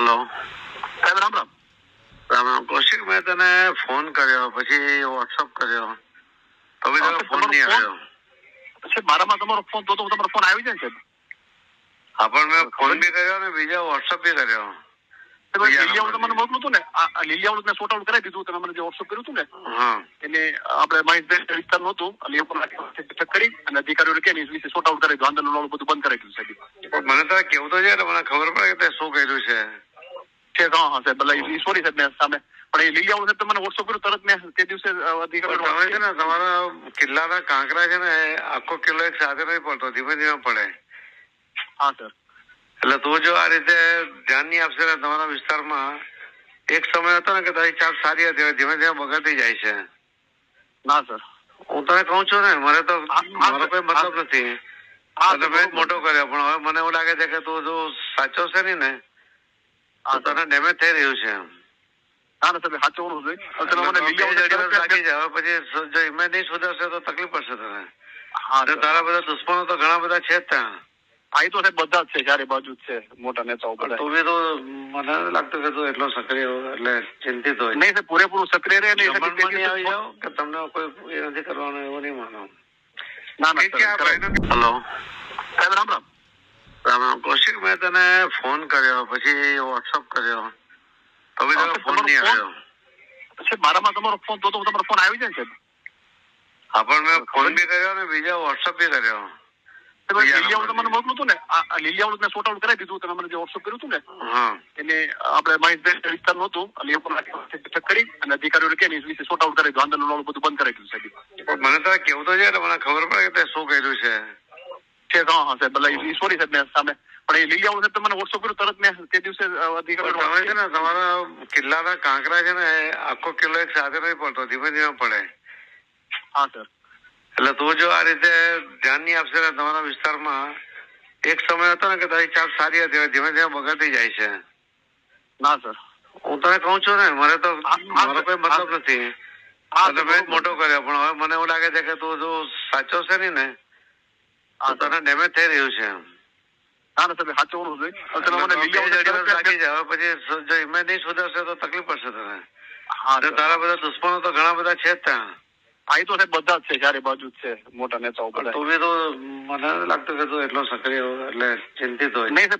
Hello સાહેબ રામ રામ. રામ રામ. કૌશિક મેં તને ફોન કર્યો પછી વોટ્સઅપ કર્યો. તો બી હા, ફોન નહીં આવ્યો. સાહેબ મારામાં તમારો ફોન તો તમારો ફોન આવી જાય ને સાહેબ? હા પણ મેં ફોન બી કર્યો ને બીજા વોટ્સઅપ બી કર્યો. બીજા તમને મોકલું હતું ને. લીલિયાવાળું મેં સોર્ટ આઉટ કરાવી દીધું તમે મને જે વોટ્સઅપ કર્યું હતું ને હા. એને આપણે મહેશભાઈ વિસ્તારનું હતું એટલે એ પણ કરી અને અધિકારીઓને કે વિશે સોર્ટ આઉટ કરી દીધું આંદોલન બધું બંધ કરાવી દીધું સાહેબ. મને તો કેવું તો છે મને ખબર પડે કે તે શું કર્યું છે. છે હા હા સાહેબ. એટલે સોરી સાહેબ મેં સામે પણ એ લીલિયાવાળું સાહેબ તમે વોટ્સઅપ કર્યું તરત મેં તે દિવસે તમે છે ને તમારા કિલ્લાના કાંકરા છે ને આખો કિલ્લો એક સાથે નહીં પડતો ધીમે ધીમે પડે. હા સર. એટલે તું જો આ રીતે ધ્યાન નહીં આપશે ને તમારા વિસ્તારમાં એક સમય હતો ને કે તારી ચાપ સારી હતી ધીમે ધીમે બગડતી જાય છે. ના સર. હું તને કહું છું ને મને તો મારો કોઈ મતલબ નથી. હા એટલે સર, મેં જ બરોબર. મોટો કર્યો પણ હવે મને એવું લાગે છે કે તું જો સાચો છે ને હા તો સર તને ડેમેજ થઈ રહ્યું છે ના ના સાહેબ સાચવવાનું જોઈએ હવે એટલે તમે મને બે લીલિયાવાળું જ દિવસ લાગી તરત- જાય હવે પછી સ- જો ઇમેજ નહીં સુધરશે તો તકલીફ પડશે તને હા અને સર. તારા બધા દુશ્મનો તો ઘણા બધા છે જ ત્યાં આ ઈ તો સાહેબ બધા જ છે ચારે બાજુ જ છે મોટા નેતાઓ બધા તું બી તો મને નથી લાગતું કે તું એટલો સક્રિય હોય, એટલે ચિંતિત હોય નહીં સાહેબ પૂરેપૂરું સક્રિય રહે નહીં સાહેબ, ગમનમાં તે નહીં આવી દિવસે- જાઓ કે તમને કોઈ એ નથી કરવાનું એવું નહીં માનો ના ના ઠીક છે, સાહેબ, આ ભાઈને- હલો સાહેબ રામ રામ રામ રામ કૌશિક મેં તને ફોન કર્યો પછી વોટ્સઅપ કર્યો. હવે તારો ફોન નહીં આવ્યો. સાહેબ મારામાં તમારો ફોન તો તો તમારો ફોન આવી જાય છે. હા પણ મેં ફોન બી કર્યો ને બીજા વોટ્સઅપ બી કર્યો. લીલિયાવાળું તમને નંબરથી. મોકલું હતું ને? લીલિયાવાળું મેં આઉટ કરાવી દીધું તમે મને જે વોટ્સઅપ કર્યું હતું ને હા. એને આપણે મહેશભાઈ વિસ્તારનું હતું એટલે એ પણ ચેક કરી અને અધિકારીઓ કે એની વિશે સોર્ટ આઉટ કરી દીધું આંદોલન વાળું બધું બંધ કરાવી દીધું સાહેબ. મને તો કેવું તો છે મને ખબર પડે કે તે શું કર્યું છે. હા હા સાહેબ એટલે સોરી સાહેબ મેં સામે પણ એ લીલિયાવાળું સાહેબ તમે મને વોટ્સઅપ કર્યું તરત મેં તે દિવસે તમે છે ને તમારા કિલ્લાના કાંકરા છે ને આખો કિલ્લો એક સાથે નહીં પડતો ધીમે ધીમે પડે. હા સર. એટલે તું જો આ રીતે ધ્યાન નહીં આપશે ને તમારા વિસ્તારમાં એક સમય હતો ને કે તારી ચાપ સારી હતી ધીમે ધીમે બગડતી જાય છે. ના સર. હું તને કહું છું ને મને તો મારો કોઈ મતલબ નથી. તમે. મોટો કર્યો પણ હવે મને એવું લાગે છે કે તું જો સાચો છે ને આ તને ડેમેજ થઈ રહ્યું છે. ના ના સાહેબ સાચવવાનું જોઈએ હવે તમે મને એટલે બે જ લીલિયાવાળું દિવસ તરત- લાગી જાય હવે પછી સ- જો ઇમેજ નહીં સુધરશે તો તકલીફ પડશે તને હા અને સર. તારા બધા દુશ્મનો તો ઘણા બધા છે જ ત્યાં આ ઈ તો સાહેબ બધા જ છે ચારે બાજુ જ છે મોટા નેતાઓ બધા તું બી તો મને નથી લાગતું કે તું એટલો સક્રિય હોય, એટલે ચિંતિત હોય। નહીં સાહેબ